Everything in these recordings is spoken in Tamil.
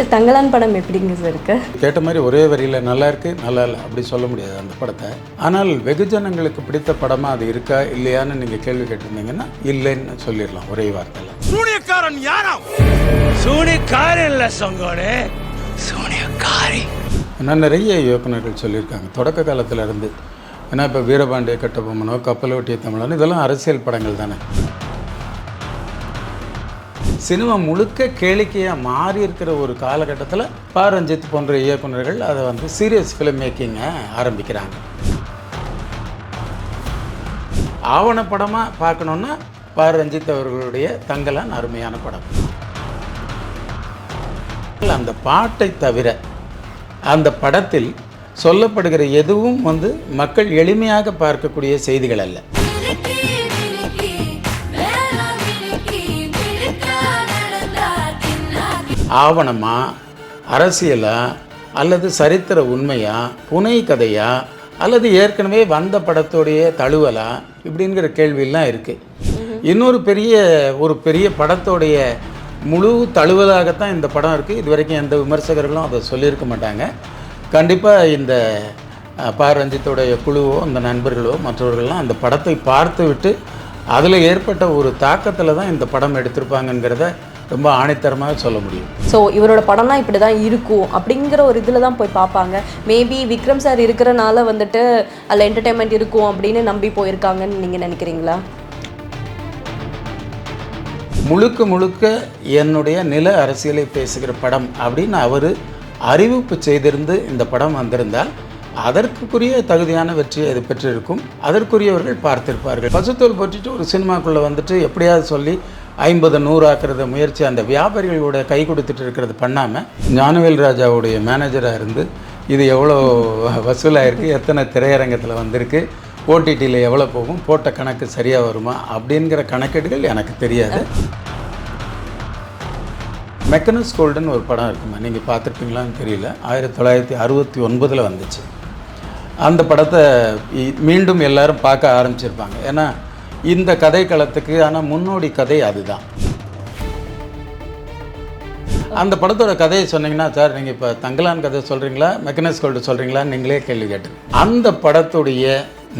சார் தங்கலான் படம் எப்படிங்க சார் இருக்கு? கேட்ட மாதிரி ஒரே வரியில் நல்லா இருக்கு நல்லா இல்லை அப்படி சொல்ல முடியாது அந்த படத்தை. ஆனால் வெகுஜனங்களுக்கு பிடித்த படமாக அது இருக்கா இல்லையான்னு நீங்கள் கேள்வி கேட்டிருந்தீங்கன்னா இல்லைன்னு சொல்லிடலாம் ஒரே வார்த்தையில். சூனியக்காரன் யாராம் சூனியக்காரன் இல்ல சங்கோனே. சூனியக்காரி. நான் நிறைய இயக்குனர்கள் சொல்லியிருக்காங்க தொடக்க காலத்துல இருந்து ஏன்னா இப்போ வீரபாண்டிய கட்டபொம்மனோ கப்பலோட்டிய தமிழன் இதெல்லாம் அரசியல் படங்கள் தானே. சினிமா முழுக்க கேளிக்கையாக மாறி இருக்கிற ஒரு காலகட்டத்தில் பாரஞ்சித் போன்ற இயக்குனர்கள் அதை வந்து சீரியஸ் ஃபிலிம் மேக்கிங்கை ஆரம்பிக்கிறாங்க. ஆவணப்படமாக பார்க்கணுன்னா பா ரஞ்சித் அவர்களுடைய தங்கலான் அருமையான படம். அந்த பாட்டை தவிர அந்த படத்தில் சொல்லப்படுகிற எதுவும் வந்து மக்கள் எளிமையாக பார்க்கக்கூடிய செய்திகள் அல்ல. ஆவணமா அரசியலா அல்லது சரித்திர உண்மையா புனை கதையா அல்லது ஏற்கனவே வந்த படத்தோடைய தழுவலா இப்படிங்கிற கேள்வியெல்லாம் இருக்குது இன்னொரு பெரிய ஒரு பெரிய படத்தோடைய முழு தழுவலாகத்தான் இந்த படம் இருக்குது இது வரைக்கும் எந்த விமர்சகர்களும் அதை சொல்லியிருக்க மாட்டாங்க. கண்டிப்பாக இந்த பாரஞ்சித்துடைய பா. ரஞ்சித்தோடைய குழுவோ இந்த நண்பர்களோ மற்றவர்கள்லாம் அந்த படத்தை பார்த்து விட்டு அதில் ஏற்பட்ட ஒரு தாக்கத்தில் தான் இந்த படம் எடுத்திருப்பாங்கங்கிறத ரொம்ப ஆணித்தரமாக சொல்ல முடியும். ஸோ இவரோட படம்லாம் இப்படி தான் இருக்கும் அப்படிங்கிற ஒரு இதில் தான் போய் பார்ப்பாங்க. மேபி விக்ரம் சார் இருக்கிறனால வந்துட்டு அதில் என்டர்டைன்மெண்ட் இருக்கும் அப்படின்னு நம்பி போயிருக்காங்கன்னு நீங்கள் நினைக்கிறீங்களா? முழுக்க முழுக்க என்னுடைய நில அரசியலை பேசுகிற படம் அப்படின்னு அவர் அறிவிப்பு செய்திருந்து இந்த படம் வந்திருந்தால் அதற்குரிய தகுதியான வெற்றியை அது பெற்றிருக்கும். அதற்குரியவர்கள் பார்த்திருப்பார்கள். பசுத்தோல் போட்டுட்டு ஒரு சினிமாக்குள்ளே வந்துட்டு எப்படியாவது சொல்லி ஐம்பது நூறு ஆக்குறத முயற்சி அந்த வியாபாரிகளோட கை கொடுத்துட்டு இருக்கிறது பண்ணாமல் ஞானவேல் ராஜாவுடைய மேனேஜராக இருந்து இது எவ்வளோ வசூலாயிருக்கு எத்தனை திரையரங்கத்தில் வந்திருக்கு ஓடிடியில் எவ்வளோ போகும் போட்ட கணக்கு சரியாக வருமா அப்படிங்கிற கணக்கீடுகள் எனக்கு தெரியாது. மெக்கனஸ் கோல்டுன்னு ஒரு படம் இருக்குமா? நீங்கள் பார்த்துருப்பீங்களான்னு தெரியல. ஆயிரத்தி தொள்ளாயிரத்தி அறுபத்தி ஒன்பதில் வந்துச்சு. அந்த படத்தை மீண்டும் எல்லாரும் பார்க்க ஆரம்பிச்சிருப்பாங்க. ஏன்னா இந்த கதை களத்துக்கு ஆனால் முன்னோடி கதை அதுதான். அந்த படத்தோட கதையை சொன்னீங்கன்னா சார் நீங்கள் இப்போ தங்கலான் கதை சொல்கிறீங்களா மெக்கனஸ் கோல்டு சொல்கிறீங்களான்னு நீங்களே கேள்வி கேட்டு அந்த படத்துடைய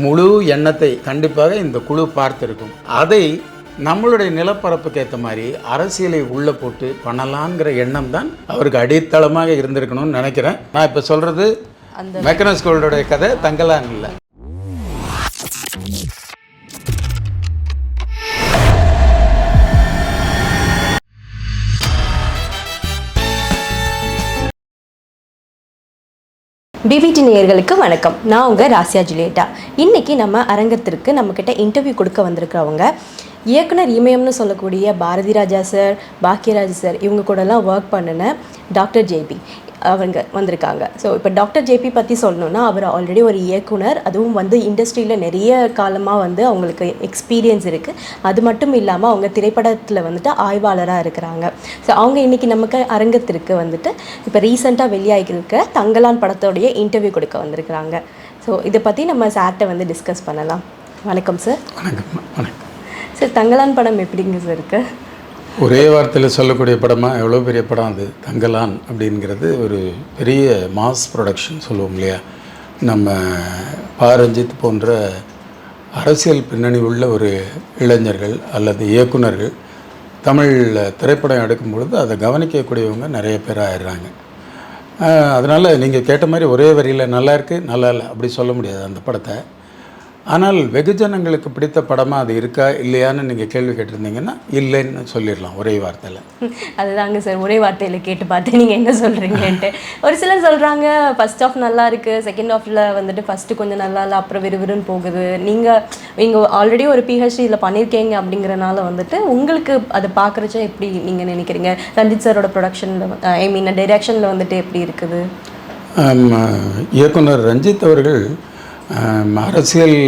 முழு எண்ணத்தை கண்டிப்பாக இந்த குழு பார்த்திருக்கும். அதை நம்மளுடைய நிலப்பரப்புக்கு ஏற்ற மாதிரி அரசியலை உள்ளே போட்டு பண்ணலாங்கிற எண்ணம் தான் அவருக்கு அடித்தளமாக இருந்திருக்கணும்னு நினைக்கிறேன். நான் இப்போ சொல்கிறது மெக்கனஸ் கோல்டோடைய கதை தங்கலான் இல்லை. பிபிடி நேயர்களுக்கு வணக்கம். நான் உங்கள் ராசியா ஜுலியட்டா. இன்றைக்கி நம்ம அரங்கத்திற்கு நம்மக்கிட்ட இன்டர்வியூ கொடுக்க வந்திருக்கிறவங்க. இயக்குனர் இமயம்னு சொல்லக்கூடிய பாரதி ராஜா சார் பாக்கியராஜ் சார் இவங்க கூடலாம் ஒர்க் பண்ணின டாக்டர் ஜேபி அவங்க வந்திருக்காங்க. ஸோ இப்போ டாக்டர் ஜேபி பற்றி சொல்லணும்னா அவர் ஆல்ரெடி ஒரு இயக்குனர். அதுவும் வந்து இண்டஸ்ட்ரியில் நிறைய காலமாக வந்து அவங்களுக்கு எக்ஸ்பீரியன்ஸ் இருக்குது அது மட்டும் இல்லாமல் அவங்க திரைப்படத்தில் வந்துட்டு ஆய்வாளராக இருக்கிறாங்க. ஸோ அவங்க இன்றைக்கி நமக்கு அரங்கத்திற்கு வந்துட்டு இப்போ ரீசெண்டாக வெளியாகிருக்க தங்கலான் படத்தோடைய இன்டர்வியூ கொடுக்க வந்திருக்கிறாங்க. ஸோ இதை பற்றி நம்ம சார்கிட்ட வந்து டிஸ்கஸ் பண்ணலாம். வணக்கம் சார் வணக்கம் வணக்கம். சார் தங்கலான் படம் எப்படிங்க சார் இருக்குது ஒரே வார்த்தையில் சொல்லக்கூடிய படமாக எவ்வளோ பெரிய படம் அது? தங்கலான் அப்படிங்கிறது ஒரு பெரிய மாஸ் ப்ரொடக்ஷன் சொல்லுவோம் இல்லையா? நம்ம பாரஞ்சித் போன்ற அரசியல் பின்னணி உள்ள ஒரு இளைஞர்கள் அல்லது இயக்குனர்கள் தமிழில் திரைப்படம் எடுக்கும் பொழுது அதை கவனிக்கக்கூடியவங்க நிறைய பேர் ஆயிடுறாங்க. அதனால் நீங்கள் கேட்ட மாதிரி ஒரே வரியில் நல்லா இருக்குது நல்லா இல்லை அப்படி சொல்ல முடியாது அந்த படத்தை. ஆனால் வெகுஜனங்களுக்கு பிடித்த படமாக அது இருக்கா இல்லையான்னு நீங்கள் கேள்வி கேட்டிருந்தீங்கன்னா இல்லைன்னு சொல்லிடலாம் ஒரே வார்த்தையில். அதுதாங்க சார் ஒரே வார்த்தையில் கேட்டு பார்த்து நீங்கள் என்ன சொல்கிறீங்கன்ட்டு ஒரு சிலர் சொல்கிறாங்க ஃபர்ஸ்ட் ஆஃப் நல்லா இருக்குது செகண்ட் ஆஃபில் வந்துட்டு ஃபஸ்ட்டு கொஞ்சம் நல்லா இல்லை அப்புறம் விறுவிறுன்னு போகுது. நீங்கள் நீங்கள் ஆல்ரெடி ஒரு பிஹெச்டி இதில் பண்ணியிருக்கீங்க அப்படிங்கிறனால வந்துட்டு உங்களுக்கு அதை பார்க்குறச்ச எப்படி நீங்கள் நினைக்கிறீங்க? ரஞ்சித் சாரோட ப்ரொடக்ஷனில் ஐ மீன் டைரக்ஷனில் வந்துட்டு எப்படி இருக்குது? இயக்குனர் ரஞ்சித் அவர்கள் அரசியல்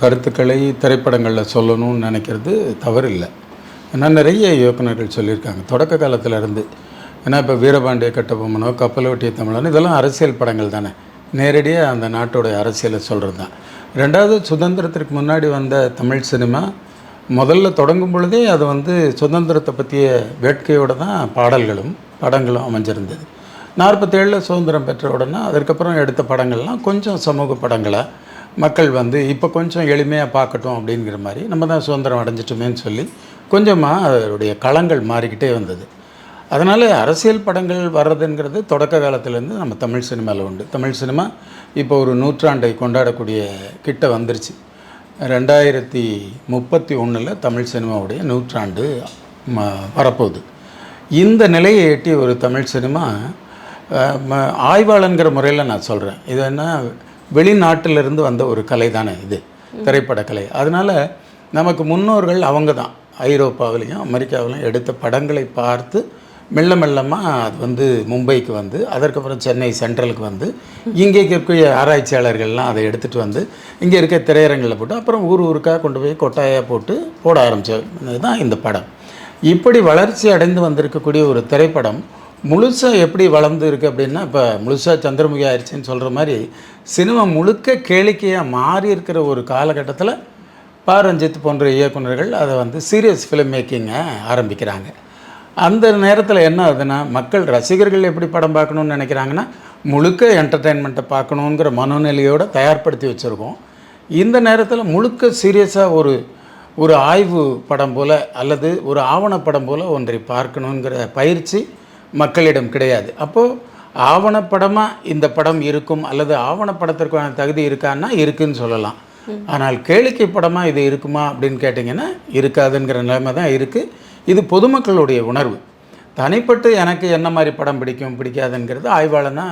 கருத்துக்களை திரைப்படங்களில் சொல்லணும்னு நினைக்கிறது தவறில்லை. ஏன்னா நிறைய இயக்குநர்கள் சொல்லியிருக்காங்க. தொடக்க காலத்திலேருந்து ஏன்னா இப்போ வீரபாண்டிய கட்டபொம்மனோ கப்பலோட்டிய தமிழனோ இதெல்லாம் அரசியல் படங்கள் தானே. நேரடியாக அந்த நாட்டோடைய அரசியலை சொல்கிறது தான். ரெண்டாவது சுதந்திரத்திற்கு முன்னாடி வந்த தமிழ் சினிமா முதல்ல தொடங்கும் பொழுதே அது வந்து சுதந்திரத்தை பற்றிய வேட்கையோடு தான் பாடல்களும் படங்களும் அமைஞ்சிருந்தது. நாற்பத்தேழில் சுதந்திரம் பெற்ற உடனே அதற்கப்புறம் எடுத்த படங்கள்லாம் கொஞ்சம் சமூக படங்களாக மக்கள் வந்து இப்போ கொஞ்சம் எளிமையாக பார்க்கட்டும் அப்படிங்கிற மாதிரி நம்ம தான் சுதந்திரம் அடைஞ்சிட்டோமேன்னு சொல்லி கொஞ்சமாக அதனுடைய களங்கள் மாறிக்கிட்டே வந்தது. அதனால் அரசியல் படங்கள் வர்றதுங்கிறது தொடக்க காலத்துலேருந்து நம்ம தமிழ் சினிமாவில் உண்டு. தமிழ் சினிமா இப்போ ஒரு நூற்றாண்டை கொண்டாடக்கூடிய கிட்ட வந்துருச்சு. ரெண்டாயிரத்தி முப்பத்தி ஒன்றில் தமிழ் சினிமாவுடைய நூற்றாண்டு ம வரப்போகுது. இந்த நிலையை எட்டி ஒரு தமிழ் சினிமா ஆய்வாளங்கிற முறையில் நான் சொல்கிறேன் இது என்ன வெளிநாட்டிலிருந்து வந்த ஒரு கலை தானே இது திரைப்பட கலை. அதனால் நமக்கு முன்னோர்கள் அவங்க தான். ஐரோப்பாவிலையும் அமெரிக்காவிலையும் எடுத்த படங்களை பார்த்து மெல்ல மெல்லமாக அது வந்து மும்பைக்கு வந்து அதற்கப்புறம் சென்னை சென்ட்ரலுக்கு வந்து இங்கே இருக்கக்கூடிய ஆராய்ச்சியாளர்கள்லாம் அதை எடுத்துகிட்டு வந்து இங்கே இருக்க திரையரங்களில் போட்டு அப்புறம் ஊர் ஊருக்காக கொண்டு போய் கொட்டாயாக போட்டு போட ஆரம்பித்தது தான் இந்த படம். இப்படி வளர்ச்சி அடைந்து வந்திருக்கக்கூடிய ஒரு திரைப்படம் முழுசாக எப்படி வளர்ந்து இருக்கு அப்படின்னா இப்போ முழுசாக சந்திரமுகி ஆயிடுச்சுன்னு சொல்கிற மாதிரி சினிமா முழுக்க கேளிக்கையாக மாறி இருக்கிற ஒரு காலகட்டத்தில் பாரஞ்சித் போன்ற இயக்குனர்கள் அதை வந்து சீரியஸ் ஃபிலிம் மேக்கிங்கை ஆரம்பிக்கிறாங்க. அந்த நேரத்தில் என்ன ஆகுதுன்னா மக்கள் ரசிகர்கள் எப்படி படம் பார்க்கணுன்னு நினைக்கிறாங்கன்னா முழுக்க என்டர்டெயின்மெண்ட்டை பார்க்கணுங்கிற மனநிலையோடு தயார்படுத்தி வச்சுருக்கோம். இந்த நேரத்தில் முழுக்க சீரியஸாக ஒரு ஒரு ஆய்வு படம் போல் அல்லது ஒரு ஆவணப்படம் போல் ஒன்றை பார்க்கணுங்கிற பயிற்சி மக்களிடம் கிடையாது. அப்போது ஆவணப்படமாக இந்த படம் இருக்கும் அல்லது ஆவணப்படத்திற்கான தகுதி இருக்கான்னா இருக்குன்னு சொல்லலாம். ஆனால் கேளிக்கை படமாக இது இருக்குமா அப்படின்னு கேட்டிங்கன்னா இருக்காதுங்கிற நிலைமை தான் இருக்குது இது பொதுமக்களுடைய உணர்வு. தனிப்பட்டு எனக்கு என்ன மாதிரி படம் பிடிக்கும் பிடிக்காதுங்கிறது ஆய்வாளனா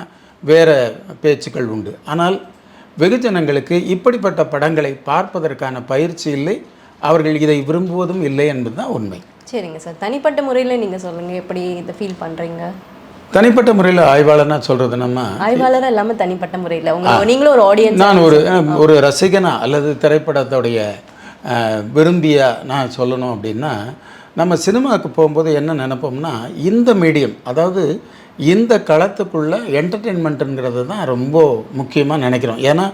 வேறு பேச்சுக்கள் உண்டு. ஆனால் வெகுஜனங்களுக்கு இப்படிப்பட்ட படங்களை பார்ப்பதற்கான பயிற்சி இல்லை. அவர்கள் இதை விரும்புவதும் இல்லை என்பது தான் உண்மை. சரிங்க சார். தனிப்பட்ட முறையில் நீங்கள் சொல்லுங்கள் எப்படி இதை ஃபீல் பண்ணுறீங்க தனிப்பட்ட முறையில் ஆய்வாளனா சொல்கிறது நம்ம ஆய்வாளராக இல்லாமல் தனிப்பட்ட முறையில்? உங்க நீங்களும் ஒரு ஆடியன்ஸ் நான் ஒரு ஒரு ரசிகனா அல்லது திரைப்படத்துடைய அஹ், விரும்பியா நான் சொல்லணும் அப்படின்னா நம்ம சினிமாவுக்கு போகும்போது என்ன நினைப்போம்னா இந்த மீடியம் அதாவது இந்த களத்துக்குள்ள என்டர்டெயின்மெண்ட்டுங்கிறது தான் ரொம்ப முக்கியமாக நினைக்கிறோம். ஏன்னா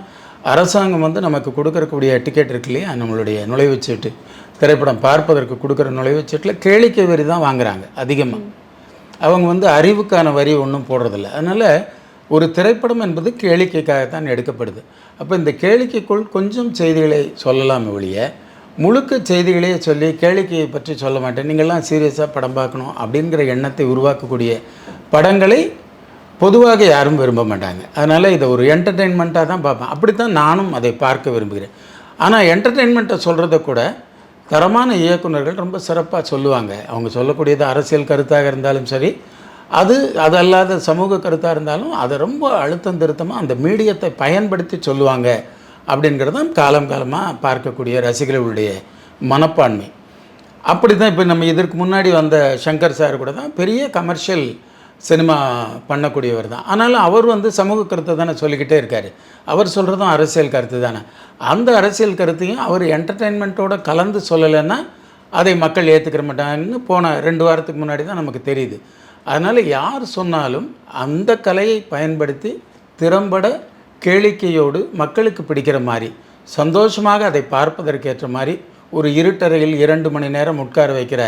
அரசாங்கம் வந்து நமக்கு கொடுக்கறக்கூடிய டிக்கெட் இருக்கு இல்லையா? நம்மளுடைய நுழைவுச்சீட்டு திரைப்படம் பார்ப்பதற்கு கொடுக்குற நுழைவுச்சீட்டில் கேளிக்கை வரி தான் வாங்குகிறாங்க அதிகமாக அவங்க வந்து அறிவுக்கான வரி ஒன்றும் போடுறதில்ல. அதனால் ஒரு திரைப்படம் என்பது கேளிக்கைக்காகத்தான் எடுக்கப்படுது. அப்போ இந்த கேளிக்கைக்குள் கொஞ்சம் செய்திகளை சொல்லலாம் ஒழிய முழுக்க செய்திகளையே சொல்லி கேளிக்கையை பற்றி சொல்ல மாட்டேன். நீங்கள்லாம் சீரியஸாக படம் பார்க்கணும் அப்படிங்கிற எண்ணத்தை உருவாக்கக்கூடிய படங்களை பொதுவாக யாரும் விரும்ப மாட்டாங்க. அதனால் இதை ஒரு என்டர்டெயின்மெண்ட்டாக தான் பார்ப்பேன். அப்படி தான் நானும் அதை பார்க்க விரும்புகிறேன். ஆனால் என்டர்டெயின்மெண்ட்டை சொல்கிறத கூட தரமான இயக்குனர்கள் ரொம்ப சிறப்பாக சொல்லுவாங்க. அவங்க சொல்லக்கூடியது அரசியல் கருத்தாக இருந்தாலும் சரி அது அது அல்லாத சமூக கருத்தாக இருந்தாலும் அதை ரொம்ப அழுத்தம் திருத்தமாக அந்த மீடியத்தை பயன்படுத்தி சொல்லுவாங்க அப்படிங்கிறது தான் காலம் காலமாக பார்க்கக்கூடிய ரசிகர்களுடைய மனப்பான்மை. அப்படி தான் இப்போ நம்ம இதற்கு முன்னாடி வந்த சங்கர் சார் கூட தான் பெரிய கமர்ஷியல் சினிமா பண்ணக்கூடியவர் தான். ஆனாலும் அவர் வந்து சமூக கருத்தை தானே சொல்லிக்கிட்டே இருக்கார். அவர் சொல்கிறதும் அரசியல் கருத்து தானே. அந்த அரசியல் கருத்தையும் அவர் என்டர்டெயின்மெண்ட்டோடு கலந்து சொல்லலைன்னா அதை மக்கள் ஏற்றுக்கிற மாட்டாங்கன்னு போன ரெண்டு வாரத்துக்கு முன்னாடி தான் நமக்கு தெரியுது. அதனால் யார் சொன்னாலும் அந்த கலையை பயன்படுத்தி திறம்பட கேளிக்கையோடு மக்களுக்கு பிடிக்கிற மாதிரி சந்தோஷமாக அதை பார்ப்பதற்கேற்ற மாதிரி ஒரு இருட்டறையில் இரண்டு மணி நேரம் உட்கார வைக்கிற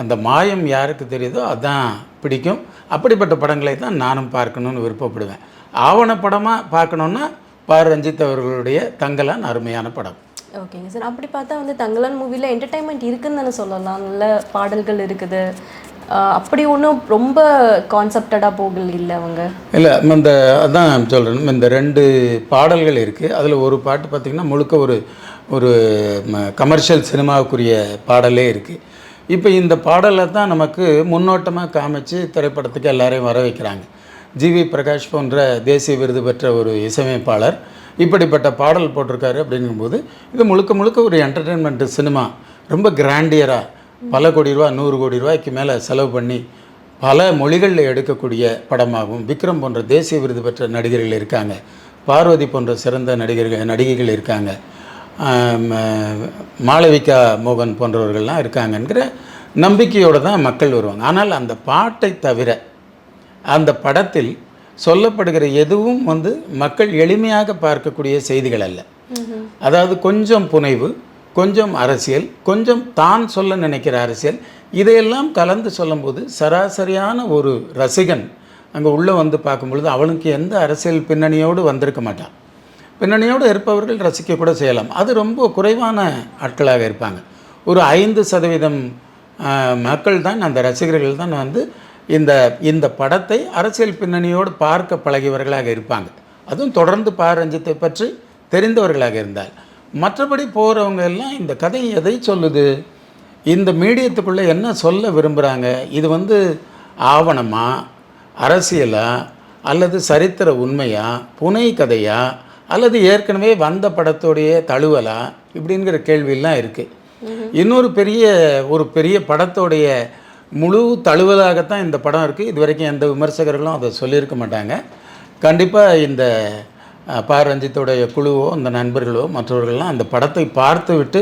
அந்த மாயம் யாருக்கு தெரியுதோ அதான் பிடிக்கும். அப்படிப்பட்ட படங்களை தான் நானும் பார்க்கணுன்னு விருப்பப்படுவேன். ஆவணப்படமாக பார்க்கணுன்னா பா ரஞ்சித் அவர்களுடைய தங்கலான் அருமையான படம். ஓகேங்க சார். அப்படி பார்த்தா வந்து தங்கலான் மூவியில் என்டர்டைன்மெண்ட் இருக்குன்னு தானே சொல்லலாம். நல்ல பாடல்கள் இருக்குது. அப்படி ஒன்றும் ரொம்ப கான்செப்டடாக போகல இல்லை அவங்க? இல்லை இந்த அதான் சொல்கிறேன் இந்த ரெண்டு பாடல்கள் இருக்குது அதில் ஒரு பாட்டு பார்த்திங்கன்னா முழுக்க ஒரு ஒரு கமர்ஷியல் சினிமாவுக்குரிய பாடலே இருக்குது இப்போ இந்த பாடலை தான் நமக்கு முன்னோட்டமாக காமிச்சு திரைப்படத்துக்கு எல்லாரையும் வர வைக்கிறாங்க. ஜிவி பிரகாஷ் போன்ற தேசிய விருது பெற்ற ஒரு இசையமைப்பாளர் இப்படிப்பட்ட பாடல் போட்டிருக்காரு அப்படிங்கும்போது இது முழுக்க முழுக்க ஒரு என்டர்டெயின்மெண்ட்டு சினிமா ரொம்ப கிராண்டியராக பல கோடி ரூபா நூறு கோடி ரூபாய்க்கு மேலே செலவு பண்ணி பல மொழிகளில் எடுக்கக்கூடிய படமாகவும் விக்ரம் போன்ற தேசிய விருது பெற்ற நடிகர்கள் இருக்காங்க. பார்வதி போன்ற சிறந்த நடிகர்கள் நடிகைகள் இருக்காங்க. மாளவிகா மோகன் போன்றவர்கள்லாம் இருக்காங்கங்கிற நம்பிக்கையோடு தான் மக்கள் வருவாங்க. ஆனால் அந்த பாட்டை தவிர அந்த படத்தில் சொல்லப்படுகிற எதுவும் வந்து மக்கள் எளிமையாக பார்க்கக்கூடிய செய்திகள் அல்ல. அதாவது கொஞ்சம் புனைவு கொஞ்சம் அரசியல் கொஞ்சம் தான் சொல்ல நினைக்கிற அரசியல் இதையெல்லாம் கலந்து சொல்லும்போது சராசரியான ஒரு ரசிகன் அங்கே உள்ளே வந்து பார்க்கும்பொழுது அவனுக்கு எந்த அரசியல் பின்னணியோடு வந்திருக்க மாட்டான். பின்னணியோடு இருப்பவர்கள் ரசிக்க கூட செய்யலாம். அது ரொம்ப குறைவான ஆட்களாக இருப்பாங்க. ஒரு ஐந்து சதவீதம் மக்கள் தான் அந்த ரசிகர்கள் தான் வந்து இந்த இந்த படத்தை அரசியல் பின்னணியோடு பார்க்க பழகியவர்களாக இருப்பாங்க. அதுவும் தொடர்ந்து பாரஞ்சத்தை பற்றி தெரிந்தவர்களாக இருந்தால். மற்றபடி போகிறவங்க எல்லாம் இந்த கதை எதை சொல்லுது? இந்த மீடியத்துக்குள்ளே என்ன சொல்ல விரும்புகிறாங்க இது வந்து ஆவணமா? அரசியலா? அல்லது சரித்திர உண்மையா? புனை கதையாக அல்லது ஏற்கனவே வந்த படத்தோடைய தழுவலா இப்படிங்கிற கேள்வியெல்லாம் இருக்குது இன்னொரு பெரிய ஒரு பெரிய படத்தோடைய முழு தழுவலாகத்தான் இந்த படம் இருக்குது இது வரைக்கும் எந்த விமர்சகர்களும் அதை சொல்லியிருக்க மாட்டாங்க. கண்டிப்பாக இந்த பாரஞ்சித்துடைய பா ரஞ்சித்தோடைய குழுவோ இந்த நண்பர்களோ மற்றவர்கள்லாம் அந்த படத்தை பார்த்து விட்டு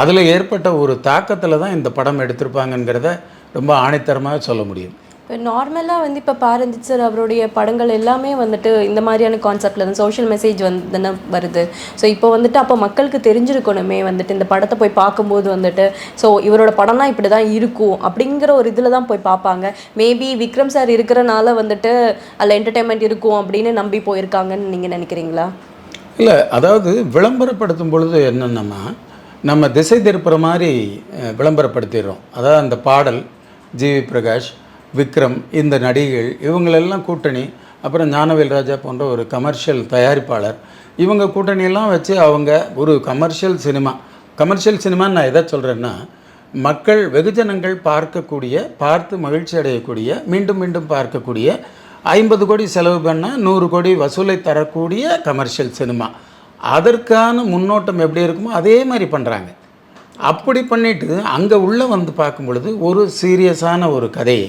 அதில் ஏற்பட்ட ஒரு தாக்கத்தில் தான் இந்த படம் எடுத்திருப்பாங்கங்கிறத ரொம்ப ஆணித்தரமாக சொல்ல முடியும். இப்போ நார்மலாக வந்து இப்போ பாரஞ்சித் சார் அவருடைய படங்கள் எல்லாமே வந்துட்டு இந்த மாதிரியான கான்செப்டில் தான் சோஷியல் மெசேஜ் வந்து தானே வருது. ஸோ இப்போ வந்துட்டு அப்போ மக்களுக்கு தெரிஞ்சிருக்கணுமே வந்துட்டு இந்த படத்தை போய் பார்க்கும்போது வந்துட்டு. ஸோ இவரோட படம்னா இப்படி தான் இருக்கும் அப்படிங்கிற ஒரு இதில் தான் போய் பார்ப்பாங்க. மேபி விக்ரம் சார் இருக்கிறனால வந்துட்டு அதில் என்டர்டைன்மெண்ட் இருக்கும் அப்படின்னு நம்பி போயிருக்காங்கன்னு நீங்கள் நினைக்கிறீங்களா? இல்லை அதாவது விளம்பரப்படுத்தும் பொழுது என்னென்னமா நம்ம திசை திருப்புற மாதிரி விளம்பரப்படுத்திடுறோம். அதாவது அந்த பாடல் ஜிவி பிரகாஷ். விக்ரம் இந்த நடிகைகள் இவங்களெல்லாம் கூட்டணி அப்புறம் ஞானவேல் ராஜா போன்ற ஒரு கமர்ஷியல் தயாரிப்பாளர். இவங்க கூட்டணியெல்லாம் வச்சு அவங்க ஒரு கமர்ஷியல் சினிமா கமர்ஷியல் சினிமான்னு நான் எதை சொல்கிறேன்னா மக்கள் வெகுஜனங்கள் பார்க்கக்கூடிய பார்த்து மகிழ்ச்சி அடையக்கூடிய மீண்டும் மீண்டும் பார்க்கக்கூடிய ஐம்பது கோடி செலவு பண்ணால் நூறு கோடி வசூலை தரக்கூடிய கமர்ஷியல் சினிமா அதற்கான முன்னோட்டம் எப்படி இருக்குமோ அதே மாதிரி பண்ணுறாங்க அப்படி பண்ணிட்டு அங்கே உள்ளே வந்து பார்க்கும் பொழுது ஒரு சீரியஸான ஒரு கதையை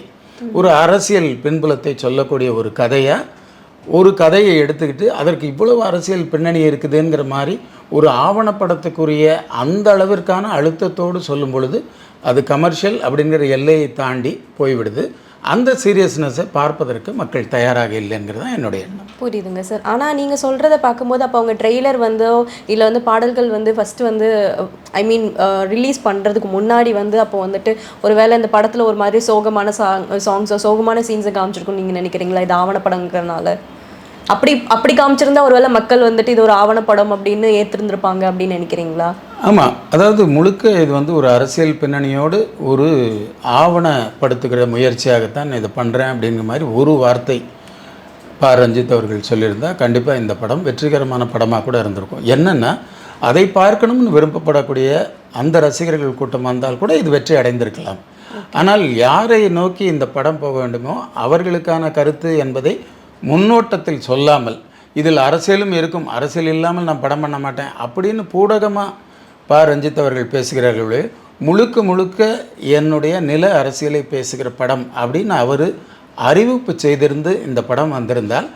ஒரு அரசியல் பின்புலத்தை சொல்லக்கூடிய ஒரு கதையாக ஒரு கதையை எடுத்துக்கிட்டு அதற்கு இவ்வளவு அரசியல் பின்னணி இருக்குதுங்கிற மாதிரி ஒரு ஆவணப்படத்துக்குரிய அந்த அளவிற்கான அழுத்தத்தோடு சொல்லும் பொழுது அது கமர்ஷியல் அப்படிங்கிற எல்லையை தாண்டி போய்விடுது. அந்த சீரியஸ்னஸை பார்ப்பதற்கு மக்கள் தயாராக இல்லைங்கிறது தான் என்னுடைய எண்ணம். புரியுதுங்க சார். ஆனால் நீங்கள் சொல்கிறத பார்க்கும்போது அப்போ அவங்க ட்ரெய்லர் வந்தோ இல்லை வந்து பாடல்கள் வந்து ஃபஸ்ட்டு வந்து ஐ மீன் ரிலீஸ் பண்ணுறதுக்கு முன்னாடி வந்து அப்போ வந்துட்டு ஒரு வேளை இந்த படத்தில் ஒரு மாதிரி சோகமான சாங் சாங்ஸோ சோகமான சீன்ஸை காமிச்சிருக்கும்னு நீங்கள் நினைக்கிறீங்களா? இது ஆவணப்படங்கிறனால. அப்படி அப்படி காமிச்சிருந்தா ஒருவேளை மக்கள் வந்துட்டு இது ஒரு ஆவணப்படம் அப்படின்னு ஏற்றிருந்திருப்பாங்க அப்படின்னு நினைக்கிறீங்களா? ஆமாம் அதாவது முழுக்க இது வந்து ஒரு அரசியல் பின்னணியோடு ஒரு ஆவணப்படுத்துகிற முயற்சியாகத்தான் இதை பண்ணுறேன் அப்படிங்கிற மாதிரி ஒரு வார்த்தை பா. ரஞ்சித் அவர்கள் சொல்லியிருந்தால் கண்டிப்பாக இந்த படம் வெற்றிகரமான படமாக கூட இருந்திருக்கும். என்னென்னா அதை பார்க்கணும்னு விரும்பப்படக்கூடிய அந்த ரசிகர்கள் கூட்டம் வந்தால் கூட இது வெற்றி அடைந்திருக்கலாம். ஆனால் யாரை நோக்கி இந்த படம் போக வேண்டுமோ அவர்களுக்கான கருத்து என்பதை முன்னோட்டத்தில் சொல்லாமல் இதில் அரசியலும் இருக்கும் அரசியல் இல்லாமல் நான் படம் பண்ண மாட்டேன் அப்படின்னு பூடகமாக பா. ரஞ்சித் அவர்கள் பேசுகிறார்களே முழுக்க முழுக்க என்னுடைய நில அரசியலை பேசுகிற படம் அப்படின்னு அவர் அறிவிப்பு செய்திருந்து இந்த படம் வந்திருந்தால்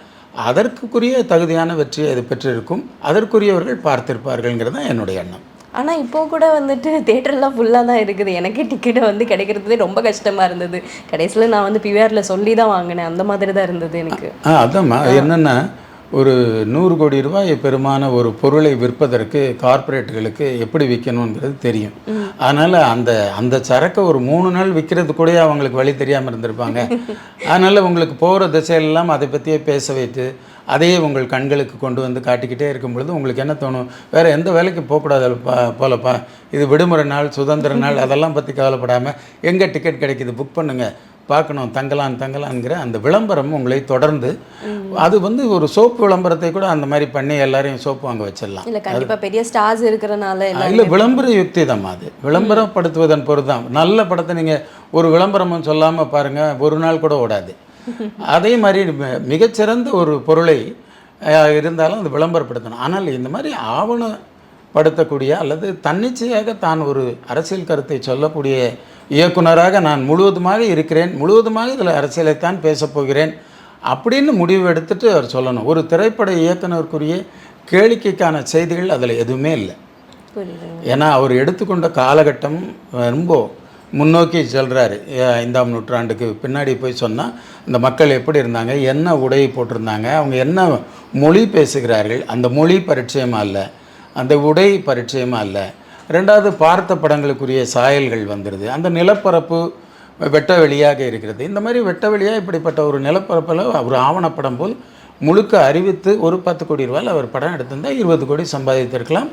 அதற்குரிய தகுதியான வெற்றியை அது பெற்றிருக்கும் அதற்குரியவர்கள் பார்த்திருப்பார்கள்ங்கிறது தான் என்னுடைய எண்ணம். ஆனால் இப்போ கூட வந்துட்டு தேட்டர்லாம் ஃபுல்லாக தான் இருக்குது. எனக்கே டிக்கெட் வந்து கிடைக்கிறதுலே ரொம்ப கஷ்டமாக இருந்தது. கடைசியில் நான் வந்து பிவிஆரில் சொல்லி தான் வாங்கினேன். அந்த மாதிரி தான் இருந்தது எனக்கு. ஆ அதாம்மா. என்னென்னா ஒரு நூறு கோடி ரூபாய் பெருமான ஒரு பொருளை விற்பதற்கு கார்ப்பரேட்டுகளுக்கு எப்படி விற்கணுங்கிறது தெரியும். அதனால் அந்த அந்த சரக்கை ஒரு மூணு நாள் விற்கிறது கூட அவங்களுக்கு வழி தெரியாமல் இருந்திருப்பாங்க. அதனால் உங்களுக்கு போகிற திசையெல்லாம் அதை பற்றியே பேச வைத்து அதையே உங்கள் கண்களுக்கு கொண்டு வந்து காட்டிக்கிட்டே இருக்கும் பொழுது உங்களுக்கு என்ன தோணும்? வேறு எந்த வேலைக்கு போகக்கூடாது பா போலப்பா? இது விடுமுறை நாள் சுதந்திர நாள் அதெல்லாம் பற்றி கவலைப்படாமல் எங்கே டிக்கெட் கிடைக்குது? புக் பண்ணுங்கள் பார்க்கணும். தங்கலான் தங்கலான்ங்கிற அந்த விளம்பரம் உங்களை தொடர்ந்து அது வந்து ஒரு சோப்பு விளம்பரத்தை கூட அந்த மாதிரி பண்ணி எல்லாரையும் சோப்பு வாங்க வச்சிடலாம். இல்லை கண்டிப்பாக பெரிய ஸ்டார்ஸ் இருக்கிறனால இல்லை விளம்பர யுக்தி தான் அது. விளம்பரப்படுத்துவதன் பொருள் தான். நல்ல படத்தை நீங்கள் ஒரு விளம்பரமும் சொல்லாமல் பாருங்கள் ஒரு நாள் கூட ஓடாது. அதே மாதிரி மிகச்சிறந்த ஒரு பொருளை இருந்தாலும் அது விளம்பரப்படுத்தணும். ஆனால் இந்த மாதிரி ஆவணப்படுத்தக்கூடிய அல்லது தன்னிச்சையாக தான் ஒரு அரசியல் கருத்தை சொல்லக்கூடிய இயக்குனராக நான் முழுவதுமாக இருக்கிறேன் முழுவதுமாக இதில் அரசியலைத்தான் பேசப் போகிறேன் அப்படின்னு முடிவு எடுத்துட்டு அவர் சொல்லணும். ஒரு திரைப்பட இயக்குனருக்குரிய கேளிக்கைக்கான செய்திகள் அதில் எதுவுமே இல்லை. ஏன்னா அவர் எடுத்துக்கொண்ட காலகட்டம் ரொம்ப முன்னோக்கி செல்கிறாரு ஐந்தாம் நூற்றாண்டுக்கு பின்னாடி போய் சொன்னால் இந்த மக்கள் எப்படி இருந்தாங்க என்ன உடை போட்டிருந்தாங்க அவங்க என்ன மொழி பேசுகிறார்கள் அந்த மொழி பரிச்சயமாக இல்லை அந்த உடை பரிச்சயமாக இல்லை. ரெண்டாவது பார்த்த படங்களுக்குரிய சாயல்கள் வந்துடுது அந்த நிலப்பரப்பு வெட்ட வெளியாக இருக்கிறது. இந்த மாதிரி வெட்ட வெளியாக இப்படிப்பட்ட ஒரு நிலப்பரப்பில் ஒரு ஆவணப்படம் போல் முழுக்க அறிவித்து ஒரு பத்து கோடி ரூபாயில் அவர் படம் எடுத்திருந்தால் இருபது கோடி சம்பாதித்திருக்கலாம்.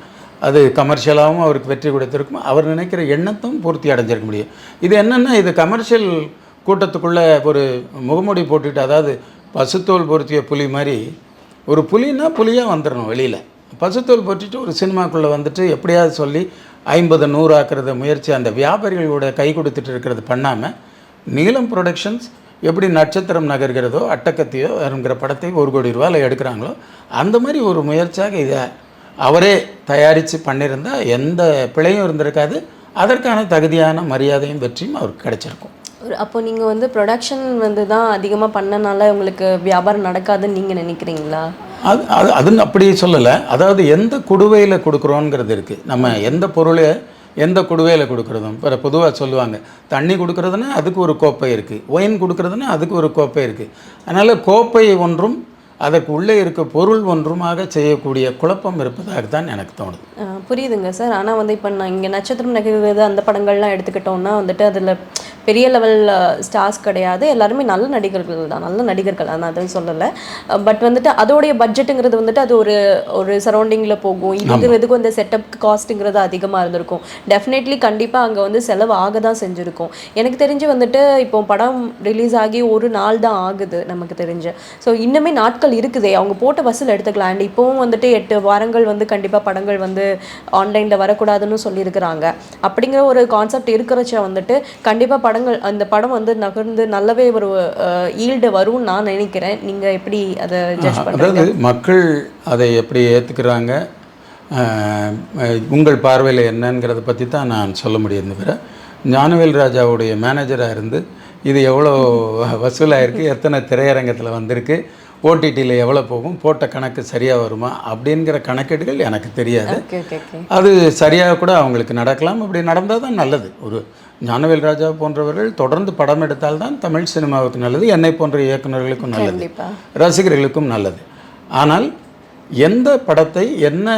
அது கமர்ஷியலாகவும் அவருக்கு வெற்றி கொடுத்திருக்கும். அவர் நினைக்கிற எண்ணத்தும் பூர்த்தி அடைஞ்சிருக்க முடியும். இது என்னென்னா இது கமர்ஷியல் கூட்டத்துக்குள்ளே ஒரு முகமூடி போட்டுட்டு அதாவது பசுத்தோல் பொருத்திய புலி மாதிரி ஒரு புலின்னா புலியாக வந்துடணும் வெளியில். பசுத்தோல் போட்டுட்டு ஒரு சினிமாக்குள்ளே வந்துட்டு எப்படியாவது சொல்லி ஐம்பது நூறு ஆக்கிறத முயற்சி அந்த வியாபாரிகளோட கை கொடுத்துட்டு இருக்கிறது பண்ணாமல் நீலம் ப்ரொடக்ஷன்ஸ் எப்படி நட்சத்திரம் நகர்கிறதோ அட்டக்கத்தியோ என்கிற படத்தை ஒரு கோடி ரூபாயில் எடுக்கிறாங்களோ அந்த மாதிரி ஒரு முயற்சியாக இதை அவரே தயாரித்து பண்ணியிருந்தா எந்த பிழையும் இருந்திருக்காது. அதற்கான தகுதியான மரியாதையும் வெற்றியும் அவருக்கு கிடைச்சிருக்கும். அப்போ நீங்கள் வந்து ப்ரொடக்ஷன் வந்து தான் அதிகமாக பண்ணனால உங்களுக்கு வியாபாரம் நடக்காதுன்னு நீங்கள் நினைக்கிறீங்களா? அது அது அதுன்னு அப்படி சொல்லலை. அதாவது எந்த குடுவையில் கொடுக்குறோங்கிறது இருக்குது நம்ம எந்த பொருளை எந்த குடுவையில் கொடுக்குறதும் இப்போ பொதுவாக சொல்லுவாங்க. தண்ணி கொடுக்குறதுன்னா அதுக்கு ஒரு கோப்பை இருக்குது ஒயின் கொடுக்குறதுன்னா அதுக்கு ஒரு கோப்பை இருக்குது அதனால் கோப்பை ஒன்றும் அதற்கு உள்ளே இருக்க பொருள் ஒன்றுமாக செய்யக்கூடிய குழப்பம் இருப்பதாக தான் எனக்கு தோணுது. புரியுதுங்க சார். ஆனால் வந்து இப்போ நான் இங்கே நட்சத்திரம் நகர்வது அந்த படங்கள்லாம் எடுத்துக்கிட்டோம்னா வந்துட்டு அதில் பெரிய லெவல் ஸ்டார்ஸ் கிடையாது. எல்லாருமே நல்ல நடிகர்கள் தான். நல்ல நடிகர்கள். நான் அதுவும் சொல்லலை. பட் வந்துட்டு அதோடைய பட்ஜெட்டுங்கிறது வந்துட்டு அது ஒரு ஒரு சரௌண்டிங்கில் போகும். இதுங்கிறதுக்கும் இந்த செட்டப் காஸ்ட்டுங்கிறது அதிகமாக இருந்திருக்கும். டெஃபினெட்லி கண்டிப்பாக அங்கே வந்து செலவு ஆக தான் செஞ்சுருக்கும். எனக்கு தெரிஞ்சு வந்துட்டு இப்போ படம் ரிலீஸ் ஆகி ஒரு நாள் தான் ஆகுது நமக்கு தெரிஞ்சு. ஸோ இன்னுமே நாட்கள் இருக்குதே. அவங்க போட்ட வசூல் எடுத்துக்கலாம். அண்ட் இப்போவும் வந்துட்டு எட்டு வாரங்கள் வந்து கண்டிப்பாக படங்கள் வந்து ஆன்லைனில் வரக்கூடாதுன்னு சொல்லியிருக்கிறாங்க. அப்படிங்கிற ஒரு கான்செப்ட் இருக்கிறச்ச வந்துட்டு கண்டிப்பாக படங்கள் அந்த படம் வந்து நகர்ந்து நல்லாவே ஒரு ஈல்டு வரும்னு நான் நினைக்கிறேன். நீங்கள் எப்படி அதை ஜட்ஜ் பண்ணுறீங்க அதாவது மக்கள் அதை எப்படி ஏற்றுக்கிறாங்க உங்கள் பார்வையில் என்னங்கிறத பற்றி தான் நான் சொல்ல முடியும் தவிர ஞானவேல் ராஜாவுடைய மேனேஜராக இருந்து இது எவ்வளோ வசூலாயிருக்கு எத்தனை திரையரங்கத்தில் வந்திருக்கு ஓடிடியில் எவ்வளோ போகும்? போட்ட கணக்கு சரியாக வருமா? அப்படிங்கிற கணக்கீடுகள் எனக்கு தெரியாது. அது சரியாக கூட அவங்களுக்கு நடக்கலாம். அப்படி நடந்தால் தான் நல்லது. ஒரு ஞானவேல் ராஜா போன்றவர்கள் தொடர்ந்து படம் எடுத்தால் தான் தமிழ் சினிமாவுக்கு நல்லது. என்னை போன்ற இயக்குநர்களுக்கும் நல்லது. ரசிகர்களுக்கும் நல்லது. ஆனால் எந்த படத்தை என்ன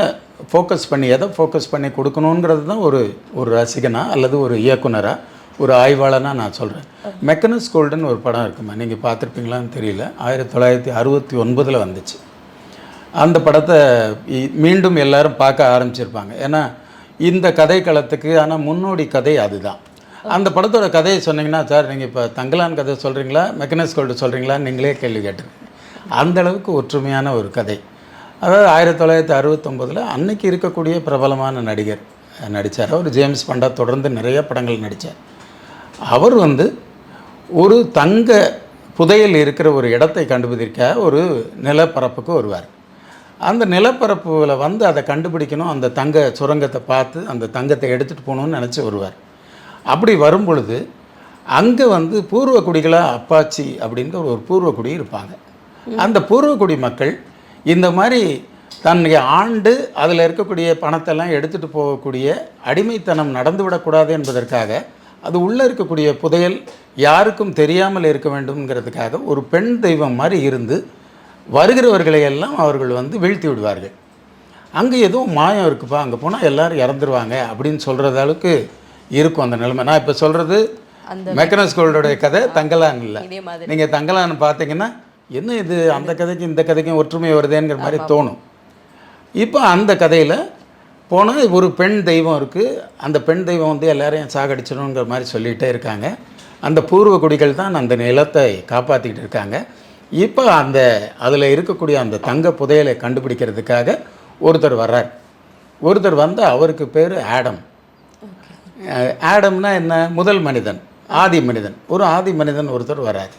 ஃபோக்கஸ் பண்ணி எதை ஃபோக்கஸ் பண்ணி கொடுக்கணுங்கிறது தான் ஒரு ஒரு ரசிகனா அல்லது ஒரு இயக்குனரா? ஒரு ஆய்வாளனாக நான் சொல்கிறேன் மெக்கனஸ் கோல்டுன்னு ஒரு படம் இருக்குமா? நீங்கள் பார்த்துருப்பீங்களான்னு தெரியல. ஆயிரத்தி தொள்ளாயிரத்தி அறுபத்தி ஒன்பதில் வந்துச்சு. அந்த படத்தை மீண்டும் எல்லாரும் பார்க்க ஆரம்பிச்சிருப்பாங்க. ஏன்னா இந்த கதை களத்துக்கு ஆனால் முன்னோடி கதை அதுதான். அந்த படத்தோட கதையை சொன்னீங்கன்னா சார் நீங்கள் இப்போ தங்கலான் கதை சொல்கிறீங்களா மெக்கனஸ் கோல்டு சொல்கிறீங்களான்னு நீங்களே கேள்வி கேட்டுருங்க அந்த அளவுக்கு ஒற்றுமையான ஒரு கதை. அதாவது ஆயிரத்தி தொள்ளாயிரத்தி அறுபத்தொம்போதில் அன்னைக்கு இருக்கக்கூடிய பிரபலமான நடிகர் நடித்தார் அவர் ஜேம்ஸ் பண்டா தொடர்ந்து நிறைய படங்கள் நடித்தார் அவர் வந்து ஒரு தங்க புதையல் இருக்கிற ஒரு இடத்தை கண்டுபிடிக்க ஒரு நிலப்பரப்புக்கு வருவார். அந்த நிலப்பரப்பில் வந்து அதை கண்டுபிடிக்கணும். அந்த தங்க சுரங்கத்தை பார்த்து அந்த தங்கத்தை எடுத்துகிட்டு போகணும்னு நினச்சி வருவார். அப்படி வரும் பொழுது அங்கே வந்து பூர்வக்குடிகளாக அப்பாச்சி அப்படின்ற ஒரு பூர்வக்குடி இருப்பாங்க. அந்த பூர்வக்குடி மக்கள் இந்த மாதிரி தன்னை ஆண்டு அதில் இருக்கக்கூடிய பணத்தெல்லாம் எடுத்துகிட்டு போகக்கூடிய அடிமைத்தனம் நடந்துவிடக்கூடாது என்பதற்காக அது உள்ளே இருக்கக்கூடிய புதையல் யாருக்கும் தெரியாமல் இருக்க வேண்டும்ங்கிறதுக்காக ஒரு பெண் தெய்வம் மாதிரி இருந்து வருகிறவர்களை எல்லாம் அவர்கள் வந்து வீழ்த்தி விடுவார்கள். அங்கே ஏதோ மாயம் இருக்குப்பா அங்கே போனால் எல்லாரும் இறந்துருவாங்க அப்படின்னு சொல்கிறது அளவுக்கு இருக்கும் அந்த நிலைமை. நான் இப்போ சொல்கிறது மெக்கனஸ் கோல்டோடைய கதை தங்கலான் இல்லை. நீங்கள் தங்கலான்னு பார்த்தீங்கன்னா என்ன இது அந்த கதைக்கும் இந்த கதைக்கும் ஒற்றுமை வருதேங்கிற மாதிரி தோணும். இப்போ அந்த கதையில் போனால் ஒரு பெண் தெய்வம் இருக்குது அந்த பெண் தெய்வம் வந்து எல்லாரையும் சாகடிச்சிடணுங்கிற மாதிரி சொல்லிகிட்டே இருக்காங்க. அந்த பூர்வ குடிகள் தான் அந்த நிலத்தை காப்பாற்றிக்கிட்டு இருக்காங்க. இப்போ அந்த அதில் இருக்கக்கூடிய அந்த தங்க புதையலை கண்டுபிடிக்கிறதுக்காக ஒருத்தர் வர்றார். ஒருத்தர் வந்து அவருக்கு பேர் ஆடம். ஆடம்னா என்ன? முதல் மனிதன் ஆதி மனிதன். ஒரு ஆதி மனிதன் ஒருத்தர் வரார்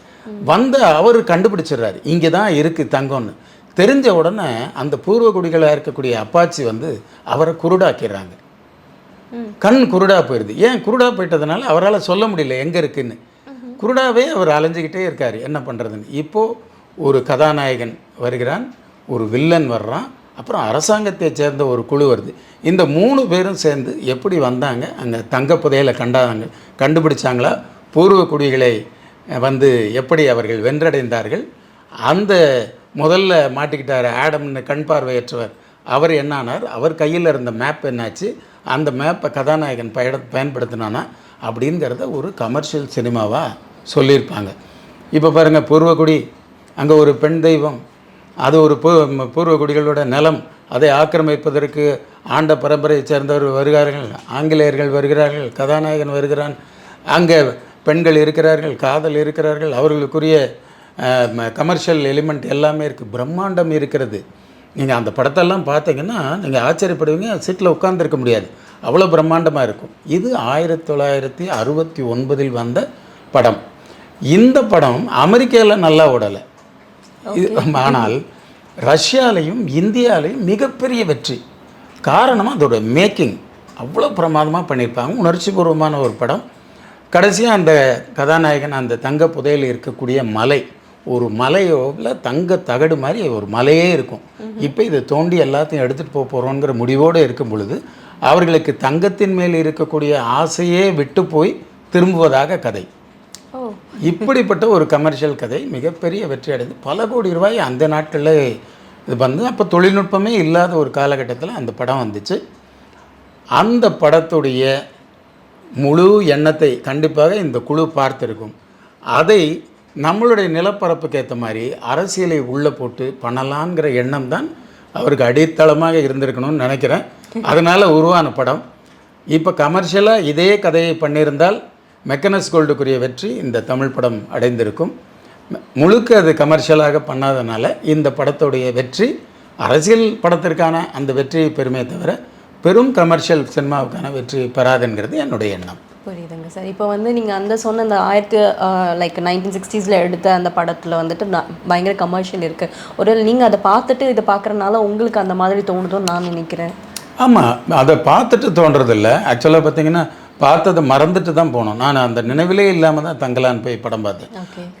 வந்து அவர் கண்டுபிடிச்சிடுறாரு. இங்கே தான் இருக்குது தங்கம்னு. தெரிஞ்ச உடனே அந்த பூர்வ குடிகளாக இருக்கக்கூடிய அப்பாச்சி வந்து அவரை குருடாக்கிடுறாங்க. கண் குருடா போயிடுது. ஏன் குருடா போயிட்டதுனால அவரால் சொல்ல முடியல எங்கே இருக்குன்னு. குருடாவே அவர் அலைஞ்சிக்கிட்டே இருக்கார். என்ன பண்ணுறதுன்னு. இப்போது ஒரு கதாநாயகன் வருகிறான் ஒரு வில்லன் வர்றான் அப்புறம் அரசாங்கத்தை சேர்ந்த ஒரு குழு வருது. இந்த மூணு பேரும் சேர்ந்து எப்படி வந்தாங்க? அங்கே தங்க புதையலை கண்டாங்க கண்டுபிடிச்சாங்களா? பூர்வ குடிகளை வந்து எப்படி அவர்கள் வென்றடைந்தார்கள்? அந்த முதல்ல மாட்டிக்கிட்டார் ஆடம்னு கண் பார்வையற்றவர். அவர் என்னானார்? அவர் கையில் இருந்த மேப் என்னாச்சு? அந்த மேப்பை கதாநாயகன் பயட பயன்படுத்தினானா? அப்படிங்கிறத ஒரு கமர்ஷியல் சினிமாவாக சொல்லியிருப்பாங்க. இப்போ பாருங்கள் பூர்வகுடி அங்கே ஒரு பெண் தெய்வம். அது ஒரு பூ பூர்வகுடிகளோட நிலம். அதை ஆக்கிரமிப்பதற்கு ஆண்ட பரம்பரையைச் சேர்ந்தவர் வருகிறார்கள். ஆங்கிலேயர்கள் வருகிறார்கள் கதாநாயகன் வருகிறான். அங்கே பெண்கள் இருக்கிறார்கள் காதல் இருக்கிறார்கள். அவர்களுக்குரிய கமர்ஷியல் எலிமெண்ட் எல்லாமே இருக்குது பிரம்மாண்டம் இருக்கிறது. நீங்கள் அந்த படத்தெல்லாம் பார்த்தீங்கன்னா நீங்கள் ஆச்சரியப்படுவீங்க சீட்டில் உட்காந்துருக்க முடியாது. அவ்வளோ பிரம்மாண்டமாக இருக்கும். இது ஆயிரத்தி தொள்ளாயிரத்தி அறுபத்தி ஒன்பதில் வந்த படம். இந்த படம் அமெரிக்காவில் நல்லா ஓடலை. ஆனால் ரஷ்யாலையும் இந்தியாலையும் மிகப்பெரிய வெற்றி. காரணம் அதோட மேக்கிங் அவ்வளோ பிரமாதமாக பண்ணியிருப்பாங்க உணர்ச்சிபூர்வமான ஒரு படம். கடைசியாக அந்த கதாநாயகன் அந்த தங்க புதையல் இருக்கக்கூடிய மலை. ஒரு மலையோவில் தங்க தகடு மாதிரி ஒரு மலையே இருக்கும். இப்போ இதை தோண்டி எல்லாத்தையும் எடுத்துகிட்டு போக போகிறோங்கிற முடிவோடு இருக்கும் பொழுது அவர்களுக்கு தங்கத்தின் மேல் இருக்கக்கூடிய ஆசையே விட்டு போய் திரும்புவதாக கதை. இப்படிப்பட்ட ஒரு கமர்ஷியல் கதை மிகப்பெரிய வெற்றி அடைந்து பல கோடி ரூபாய் அந்த நாட்டில் இது வந்து அப்போ தொழில்நுட்பமே இல்லாத ஒரு காலகட்டத்தில் அந்த படம் வந்துச்சு. அந்த படத்துடைய முழு எண்ணத்தை கண்டிப்பாக இந்த குழு பார்த்திருக்கும். அதை நம்மளுடைய நிலப்பரப்புக்கு ஏற்ற மாதிரி அரசியலை உள்ளே போட்டு பண்ணலாங்கிற எண்ணம் தான் அவருக்கு அடித்தளமாக இருந்திருக்கணும்னு நினைக்கிறேன். அதனால் உருவான படம். இப்போ கமர்ஷியலாக இதே கதையை பண்ணியிருந்தால் மெக்கனஸ் கோல்டுக்குரிய வெற்றி இந்த தமிழ் படம் அடைந்திருக்கும். முழுக்க அது கமர்ஷியலாக பண்ணாதனால இந்த படத்துடைய வெற்றி அரசியல் படத்திற்கான அந்த வெற்றியை பெருமே தவிர பெரும் கமர்ஷியல் சினிமாவுக்கான வெற்றி பெறாதுங்கிறது என்னுடைய எண்ணம். புரியுதுங்க சார். இப்போ வந்து நீங்கள் அந்த சொன்ன அந்த ஆயிரத்தி லைக் நைன்டீன் சிக்ஸ்டீஸில் எடுத்த அந்த படத்தில் வந்துட்டு ந- பயங்கர கமர்ஷியல் இருக்குது ஒரு நீங்கள் அதை பார்த்துட்டு இதை பார்க்குறனால உங்களுக்கு அந்த மாதிரி தோணுதோன்னு நான் நினைக்கிறேன். ஆமாம் அதை பார்த்துட்டு தோன்றதில்ல. ஆக்சுவலாக பார்த்தீங்கன்னா பார்த்ததை மறந்துட்டு தான் போனோம். நான் அந்த நினைவிலே இல்லாமல் தான் தங்கலான் போய் படம் பார்த்தேன்.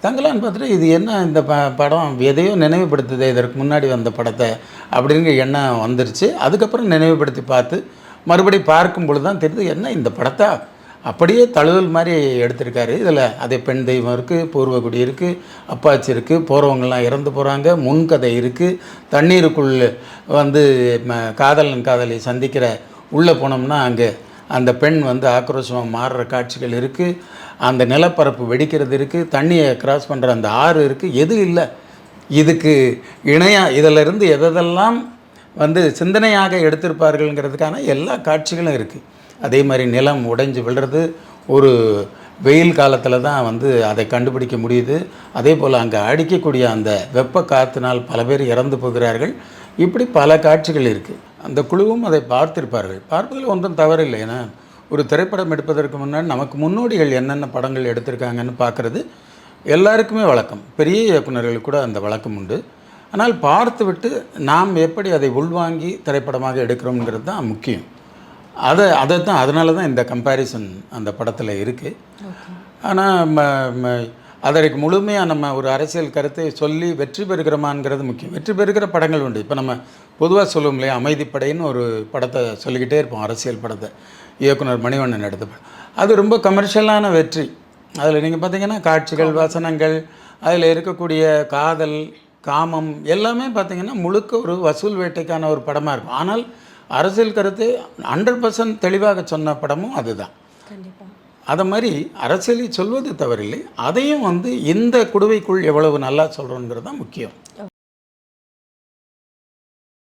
தங்கலான் பார்த்துட்டு இது என்ன இந்த ப படம்? எதையோ நினைவுபடுத்துதே இதற்கு முன்னாடி வந்த படத்தை அப்படிங்கிற எண்ணம் வந்துருச்சு. அதுக்கப்புறம் நினைவுபடுத்தி பார்த்து மறுபடி பார்க்கும் பொழுது தான் தெரியுது என்ன இந்த படத்தை? அப்படியே தழுவல் மாதிரி எடுத்திருக்காரு. இதில் அதே பெண் தெய்வம் இருக்குது பூர்வகுடி இருக்குது அப்பாச்சி இருக்குது போகிறவங்கெல்லாம் இறந்து போகிறாங்க முன்கதை இருக்குது தண்ணீருக்குள் வந்து ம- காதலன் காதலி சந்திக்கிற உள்ளே போனோம்னா அங்கே அந்த பெண் வந்து ஆக்ரோஷமாக மாறுற காட்சிகள் இருக்குது அந்த நிலப்பரப்பு வெடிக்கிறது இருக்குது தண்ணியை கிராஸ் பண்ணுற அந்த ஆறு இருக்குது எது இல்லை. இதுக்கு இணையாக இதிலிருந்து எதெல்லாம் வந்து சிந்தனையாக எடுத்திருப்பார்கள்ங்கிறதுக்கான எல்லா காட்சிகளும் இருக்குது அதே மாதிரி நிலம் உடைஞ்சு விழுறது ஒரு வெயில் காலத்தில் தான் வந்து அதை கண்டுபிடிக்க முடியுது. அதே போல் அங்கே அடிக்கக்கூடிய அந்த வெப்ப காற்றினால் பல பேர் இறந்து போகிறார்கள். இப்படி பல காட்சிகள் இருக்குது அந்த குழுவும் அதை பார்த்திருப்பார்கள். பார்ப்பதில் ஒன்றும் தவறில்லை ஏன்னா ஒரு திரைப்படம் எடுப்பதற்கு முன்னாடி நமக்கு முன்னோடிகள் என்னென்ன படங்கள் எடுத்திருக்காங்கன்னு பார்க்குறது. எல்லாருக்குமே வழக்கம். பெரிய இயக்குநர்கள் கூட அந்த வழக்கம் உண்டு. ஆனால் பார்த்துவிட்டு நாம் எப்படி அதை உள்வாங்கி திரைப்படமாக எடுக்கிறோம்ங்கிறது தான் முக்கியம். அதை அதை தான் அதனால தான் இந்த கம்பேரிசன் அந்த படத்தில் இருக்குது ஆனால் அதற்கு முழுமையாக நம்ம ஒரு அரசியல் கருத்தை சொல்லி வெற்றி பெறுகிறோமாங்கிறது முக்கியம். வெற்றி பெறுகிற படங்கள் உண்டு. இப்போ நம்ம பொதுவாக சொல்லுவோம் இல்லையா அமைதிப்படைன்னு ஒரு படத்தை சொல்லிக்கிட்டே இருப்போம் அரசியல் படத்தை. இயக்குனர் மணிவண்ணன் எடுத்த படம். அது ரொம்ப கமர்ஷியலான வெற்றி. அதில் நீங்கள் பார்த்தீங்கன்னா காட்சிகள் வசனங்கள் அதில் இருக்கக்கூடிய காதல் காமம் எல்லாமே பார்த்தீங்கன்னா முழுக்க ஒரு வசூல் வேட்டைக்கான ஒரு படமாக இருக்கும். ஆனால் அரசியல் கருத்து ஹண்ட்ரட் பர்சன்ட் தெளிவாக சொன்ன படமும் அதுதான். அதை மாதிரி அரசியலை சொல்வது தவறில்லை. அதையும் வந்து இந்த குடுவைக்குள் எவ்வளவு நல்லா சொல்கிறோங்கிறது தான் முக்கியம்.